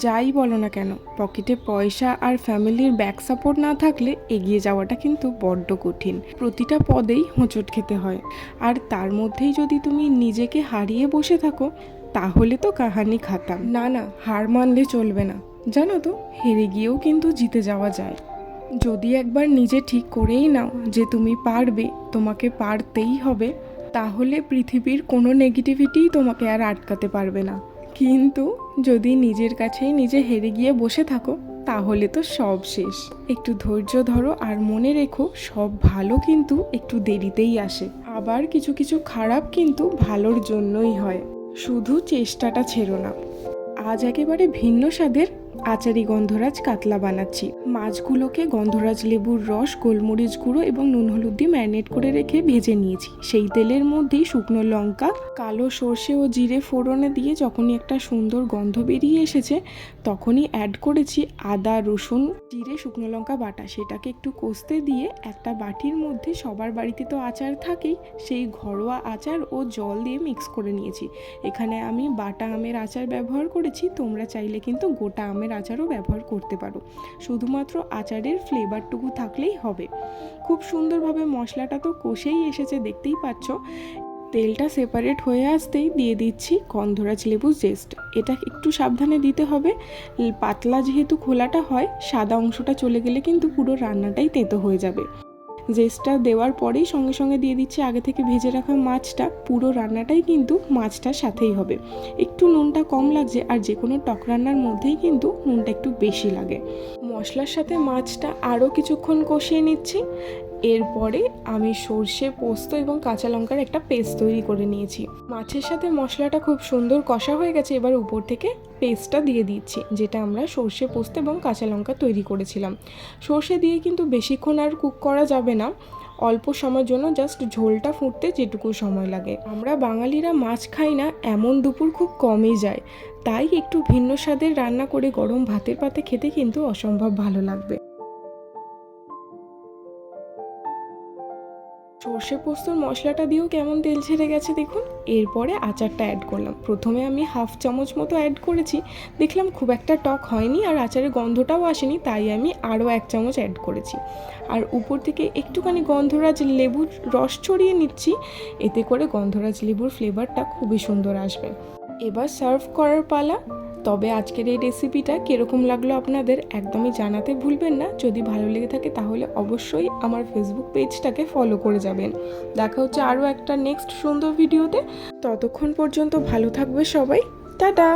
যাই বলো না কেন, পকেটে পয়সা আর ফ্যামিলির ব্যাক সাপোর্ট না থাকলে এগিয়ে যাওয়াটা কিন্তু বড্ড কঠিন। প্রতিটা পদেই হোঁচট খেতে হয়। আর তার মধ্যেই যদি তুমি নিজেকে হারিয়ে বসে থাকো, তাহলে তো কাহানি খাতাম। না না, হার মানলে চলবে না। জানো তো, হেরে গিয়েও কিন্তু জিতে যাওয়া যায়। যদি একবার নিজে ঠিক করেই নাও যে তুমি পারবে, তোমাকে পারতেই হবে, তাহলে পৃথিবীর কোনো নেগেটিভিটিই তোমাকে আর আটকাতে পারবে না। কিন্তু যদি নিজের কাছেই নিজে হেরে গিয়ে বসে থাকো, তাহলে তো সব শেষ। একটু ধৈর্য ধরো আর মনে রেখো, সব ভালো কিন্তু একটু দেরিতেই আসে। আবার কিছু কিছু খারাপ কিন্তু ভালোর জন্যই হয়। শুধু চেষ্টাটা ছেড়ো না। আজ একেবারে ভিন্ন স্বাদের আচারি গন্ধরাজ কাতলা বানাচ্ছি। মাছগুলোকে গন্ধরাজ লেবুর রস, গোলমরিচ গুঁড়ো এবং নুন হলুদ দিয়ে ম্যারিনেট করে রেখে ভেজে নিয়েছি। সেই তেলের মধ্যেই শুকনো লঙ্কা, কালো সর্ষে ও জিরে ফোড়নে দিয়ে যখনই একটা সুন্দর গন্ধ বেরিয়ে এসেছে, তখনই অ্যাড করেছি আদা, রসুন, জিরে, শুকনো লঙ্কা বাটা। সেটাকে একটু কষতে দিয়ে একটা বাটির মধ্যে সবার বাড়িতে তো আচার থাকেই, সেই ঘরোয়া আচার ও জল দিয়ে মিক্স করে নিয়েছি। এখানে আমি বাটা আমের আচার ব্যবহার করেছি, তোমরা চাইলে কিন্তু গোটা আমের আচারও ব্যবহার করতে পারো। শুধুমাত্র আচারের ফ্লেভারটুকু থাকলেই হবে। খুব সুন্দরভাবে মশলাটা তো কষেই এসেছে, দেখতেই পাচ্ছ। তেলটা সেপারেট হয়ে আসতেই দিয়ে দিচ্ছি গন্ধরাজ লেবু জেস্ট এটা একটু সাবধানে দিতে হবে। পাতলা যেহেতু খোলাটা হয়, সাদা অংশটা চলে গেলে কিন্তু পুরো রান্নাটাই তেতো হয়ে যাবে। জেস্টটা দেওয়ার পরেই সঙ্গে সঙ্গে দিয়ে দিচ্ছি আগে থেকে ভেজে রাখা মাছটা। পুরো রান্নাটাই কিন্তু মাছটার সাথেই হবে। একটু নুনটা কম লাগছে আর যে কোনো টক রান্নার মধ্যেই কিন্তু নুনটা একটু বেশি লাগে। মশলার সাথে মাছটা আরও কিছুক্ষণ কষিয়ে নিচ্ছি। এরপরে আমি সর্ষে, পোস্ত এবং কাঁচা লঙ্কার একটা পেস্ট তৈরি করে নিয়েছি। মাছের সাথে মশলাটা খুব সুন্দর কষা হয়ে গেছে, এবার উপর থেকে পেস্টটা দিয়ে দিচ্ছি, যেটা আমরা সর্ষে, পোস্ত এবং কাঁচা লঙ্কা তৈরি করেছিলাম। সর্ষে দিয়ে কিন্তু বেশিক্ষণ আর কুক করা যাবে না, অল্প সময়ের জন্য জাস্ট ঝোলটা ফুটতে যেটুকু সময় লাগে। আমরা বাঙালিরা মাছ খাই না, এমন দুপুর খুব কমই যায়, তাই একটু ভিন্ন স্বাদের রান্না করে গরম ভাতের পাতে খেতে কিন্তু অসম্ভব ভালো লাগবে। সর্ষে পোস্তর মশলাটা দিয়েও কেমন তেল ছেড়ে গেছে দেখুন। এরপরে আচারটা অ্যাড করলাম। প্রথমে আমি হাফ চামচ মতো অ্যাড করেছি। দেখলাম খুব একটা টক হয়নি আর আচারের গন্ধটাও আসেনি, তাই আমি আরও এক চামচ অ্যাড করেছি। আর উপর থেকে একটুখানি গন্ধরাজ লেবুর রস ছড়িয়ে নিচ্ছি, এতে করে গন্ধরাজ লেবুর ফ্লেভারটা খুবই সুন্দর আসবে। এবার সার্ভ করার পালা। তবে আজকের এই রেসিপিটা কীরকম লাগল আপনাদের একদমই জানাতে ভুলবেন না। যদি ভালো লেগে থাকে তাহলে অবশ্যই আমার ফেসবুক পেজটাকে ফলো করে যাবেন। দেখা হচ্ছে আরও একটা নেক্সট সুন্দর ভিডিওতে ততক্ষণ পর্যন্ত ভালো থাকবে সবাই। টাটা!